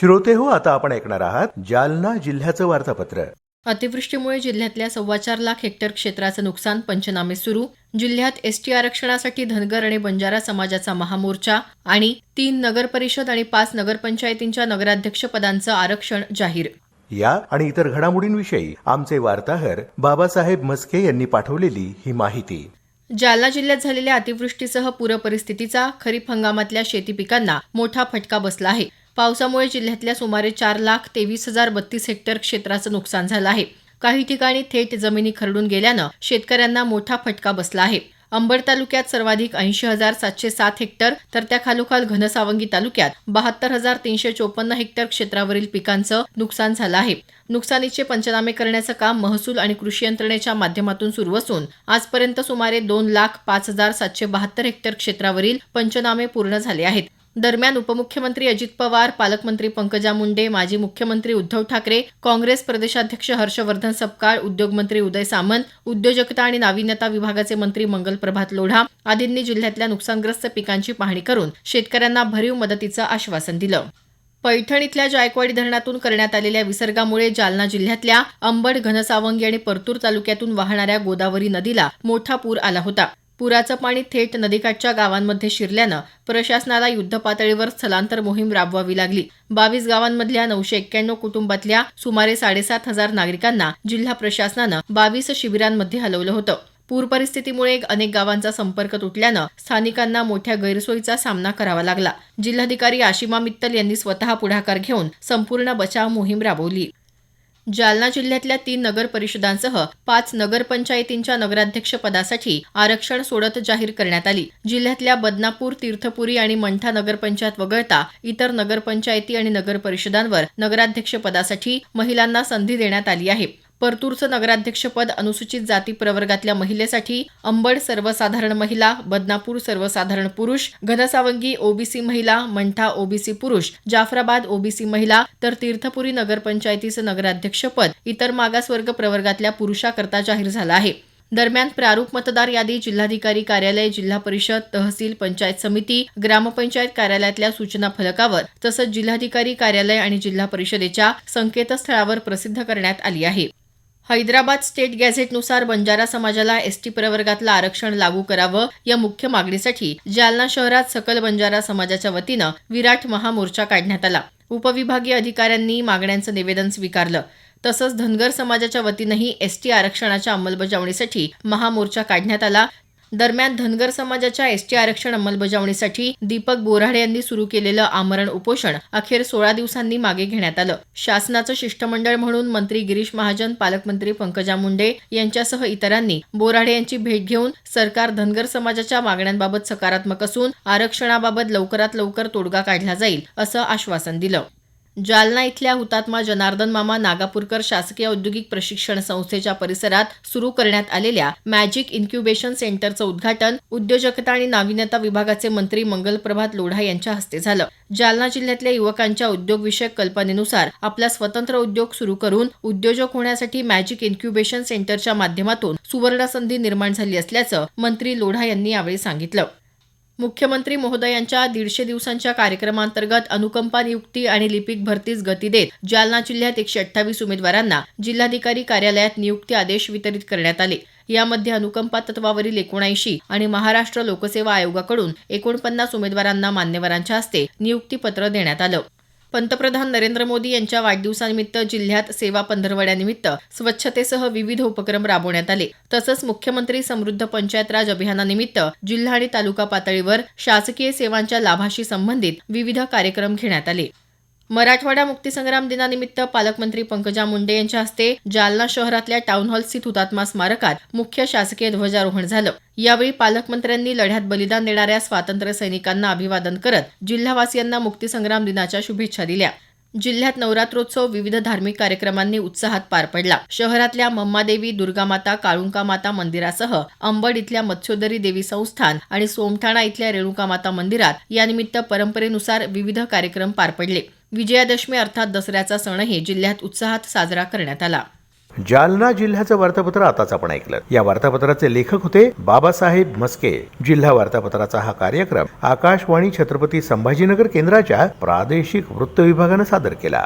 श्रोते हो आता आपण ऐकणार आहात जालना जिल्ह्याचं वार्तापत्र. अतिवृष्टीमुळे जिल्ह्यातल्या सव्वा चार लाख हेक्टर क्षेत्राचं नुकसान पंचनामे सुरू. जिल्ह्यात एसटी आरक्षणासाठी धनगर आणि बंजारा समाजाचा महामोर्चा आणि तीन नगर परिषद आणि पाच नगरपंचायतींच्या नगराध्यक्षपदांचं आरक्षण जाहीर. या आणि इतर घडामोडींविषयी आमचे वार्ताहर बाबासाहेब मस्के यांनी पाठवलेली ही माहिती. जालना जिल्ह्यात झालेल्या अतिवृष्टीसह पूरपरिस्थितीचा खरीप हंगामातल्या शेती पिकांना मोठा फटका बसला आहे. पावसामुळे जिल्ह्यातल्या सुमारे चार लाख तेवीस हजार बत्तीस हेक्टर क्षेत्राचं नुकसान झालं आहे. काही ठिकाणी थेट जमिनी खरडून गेल्यानं शेतकऱ्यांना मोठा फटका बसला आहे. अंबड तालुक्यात सर्वाधिक ऐंशी हजार सातशे सात हेक्टर तर त्या खालोखाल घनसावंगी तालुक्यात बहात्तर हजार तीनशे चोपन्न हेक्टर क्षेत्रावरील पिकांचं नुकसान झालं आहे. नुकसानीचे पंचनामे करण्याचं काम महसूल आणि कृषी यंत्रणेच्या माध्यमातून सुरू असून आजपर्यंत सुमारे दोन लाख पाच हजार सातशे बहात्तर हेक्टर क्षेत्रावरील पंचनामे पूर्ण झाले आहेत. दरम्यान उपमुख्यमंत्री अजित पवार पालकमंत्री पंकजा मुंडे माजी मुख्यमंत्री उद्धव ठाकरे काँग्रेस प्रदेशाध्यक्ष हर्षवर्धन सपकाळ उद्योगमंत्री उदय सामंत उद्योजकता आणि नाविन्यता विभागाचे मंत्री मंगल प्रभात लोढा आदींनी जिल्ह्यातल्या नुकसानग्रस्त पिकांची पाहणी करून शेतकऱ्यांना भरीव मदतीचं आश्वासन दिलं. पैठण इथल्या जायकवाडी धरणातून करण्यात आलेल्या विसर्गामुळे जालना जिल्ह्यातल्या अंबड घनसावंगी आणि परतूर तालुक्यातून वाहणाऱ्या गोदावरी नदीला मोठा पूर आला होता. पुराचं पाणी थेट नदीकाठच्या गावांमध्ये शिरल्यानं प्रशासनाला युद्धपातळीवर स्थलांतर मोहीम राबवावी लागली. बावीस गावांमधल्या नऊशे एक्क्याण्णव कुटुंबातल्या सुमारे साडेसात हजार नागरिकांना जिल्हा प्रशासनानं बावीस शिबिरांमध्ये हलवलं होतं. पूर परिस्थितीमुळे अनेक गावांचा संपर्क तुटल्यानं स्थानिकांना मोठ्या गैरसोयीचा सामना करावा लागला. जिल्हाधिकारी आशिमा मित्तल यांनी स्वतः पुढाकार घेऊन संपूर्ण बचाव मोहीम राबवली. जालना जिल्ह्यातल्या तीन नगर परिषदांसह पाच नगरपंचायतींच्या नगराध्यक्षपदासाठी आरक्षण सोडत जाहीर करण्यात आली. जिल्ह्यातल्या बदनापूर तीर्थपुरी आणि मंठा नगरपंचायत वगळता इतर नगरपंचायती आणि नगरपरिषदांवर नगराध्यक्षपदासाठी महिलांना संधी देण्यात आली आहे. परतूरचं नगराध्यक्षपद अनुसूचित जाती प्रवर्गातल्या महिलेसाठी अंबड सर्वसाधारण महिला बदनापूर सर्वसाधारण पुरुष घनसावंगी ओबीसी महिला मंठा ओबीसी पुरुष जाफराबाद ओबीसी महिला तर तीर्थपुरी नगरपंचायतीचं नगराध्यक्षपद इतर मागासवर्ग प्रवर्गातल्या पुरुषाकरता जाहीर झालं आहे. दरम्यान प्रारूप मतदार यादी जिल्हाधिकारी कार्यालय जिल्हा परिषद तहसील पंचायत समिती ग्रामपंचायत कार्यालयातल्या सूचना फलकावर तसंच जिल्हाधिकारी कार्यालय आणि जिल्हा परिषदेच्या संकेतस्थळावर प्रसिद्ध करण्यात आली आहे. हैदराबाद स्टेट गॅझेटनुसार बंजारा समाजाला एसटी प्रवर्गातलं आरक्षण लागू करावं या मुख्य मागणीसाठी जालना शहरात सकल बंजारा समाजाच्या वतीनं विराट महामोर्चा काढण्यात आला. उपविभागीय अधिकाऱ्यांनी मागण्यांचं निवेदन स्वीकारलं. तसंच धनगर समाजाच्या वतीनंही एसटी आरक्षणाच्या अंमलबजावणीसाठी महामोर्चा काढण्यात आला. दरम्यान धनगर समाजाच्या एसटी आरक्षण अंमलबजावणीसाठी दीपक बोराडे यांनी सुरू केलेलं आमरण उपोषण अखेर सोळा दिवसांनी मागे घेण्यात आलं. शासनाचं शिष्टमंडळ म्हणून मंत्री गिरीश महाजन पालकमंत्री पंकजा मुंडे यांच्यासह इतरांनी बोराडे यांची भेट घेऊन सरकार धनगर समाजाच्या मागण्यांबाबत सकारात्मक असून आरक्षणाबाबत लवकरात लवकर तोडगा काढला जाईल असं आश्वासन दिलं. जालना इथल्या हुतात्मा जनार्दन मामा नागापूरकर शासकीय औद्योगिक प्रशिक्षण संस्थेच्या परिसरात सुरू करण्यात आलेल्या मॅजिक इन्क्युबेशन सेंटरचं उद्घाटन उद्योजकता आणि नाविन्यता विभागाचे मंत्री मंगल प्रभात लोढा यांच्या हस्ते झालं. जालना जिल्ह्यातल्या युवकांच्या उद्योगविषयक कल्पनेनुसार आपला स्वतंत्र उद्योग सुरू करून उद्योजक होण्यासाठी मॅजिक इन्क्युबेशन सेंटरच्या माध्यमातून सुवर्णसंधी निर्माण झाली असल्याचं मंत्री लोढा यांनी यावेळी सांगितलं. मुख्यमंत्री महोदयांच्या दीडशे दिवसांच्या कार्यक्रमांतर्गत अनुकंपा नियुक्ती आणि लिपिक भरतीस गती देत जालना जिल्ह्यात एकशे अठ्ठावीस उमेदवारांना जिल्हाधिकारी कार्यालयात नियुक्ती आदेश वितरित करण्यात आले. यामध्ये अनुकंपा तत्वावरील एकोणऐंशी आणि महाराष्ट्र लोकसेवा आयोगाकडून एकोणपन्नास उमेदवारांना मान्यवरांच्या हस्ते नियुक्तीपत्र देण्यात आलं. पंतप्रधान नरेंद्र मोदी यांच्या वाढदिवसानिमित्त जिल्ह्यात सेवा पंधरवड्यानिमित्त स्वच्छतेसह विविध उपक्रम राबवण्यात आले. तसंच मुख्यमंत्री समृद्ध पंचायत राज अभियानानिमित्त जिल्हा आणि तालुका पातळीवर शासकीय सेवांच्या लाभाशी संबंधित विविध कार्यक्रम घेण्यात आले. मराठवाडा मुक्तीसंग्राम दिनानिमित्त पालकमंत्री पंकजा मुंडे यांच्या हस्ते जालना शहरातल्या टाऊन हॉल स्थित हुतात्मा स्मारकात मुख्य शासकीय ध्वजारोहण झालं. यावेळी पालकमंत्र्यांनी लढ्यात बलिदान देणाऱ्या स्वातंत्र्य सैनिकांना अभिवादन करत जिल्हावासियांना मुक्तीसंग्राम दिनाच्या शुभेच्छा दिल्या. जिल्ह्यात नवरात्रोत्सव विविध धार्मिक कार्यक्रमांनी उत्साहात पार पडला. शहरातल्या मम्मादेवी दुर्गामाता काळुंका माता मंदिरासह अंबड इथल्या मत्स्योदरी देवी संस्थान आणि सोमठाणा इथल्या रेणुकामाता मंदिरात यानिमित्त परंपरेनुसार विविध कार्यक्रम पार पडले. विजयादशमी अर्थात दसऱ्याचा सणही जिल्ह्यात उत्साहात साजरा करण्यात आला. जालना जिल्ह्याचं वार्तापत्र आताच आपण ऐकलं. या वार्तापत्राचे लेखक होते बाबासाहेब मस्के जिल्हा वार्तापत्राचा हा कार्यक्रम आकाशवाणी छत्रपती संभाजीनगर केंद्राच्या प्रादेशिक वृत्त विभागानं सादर केला.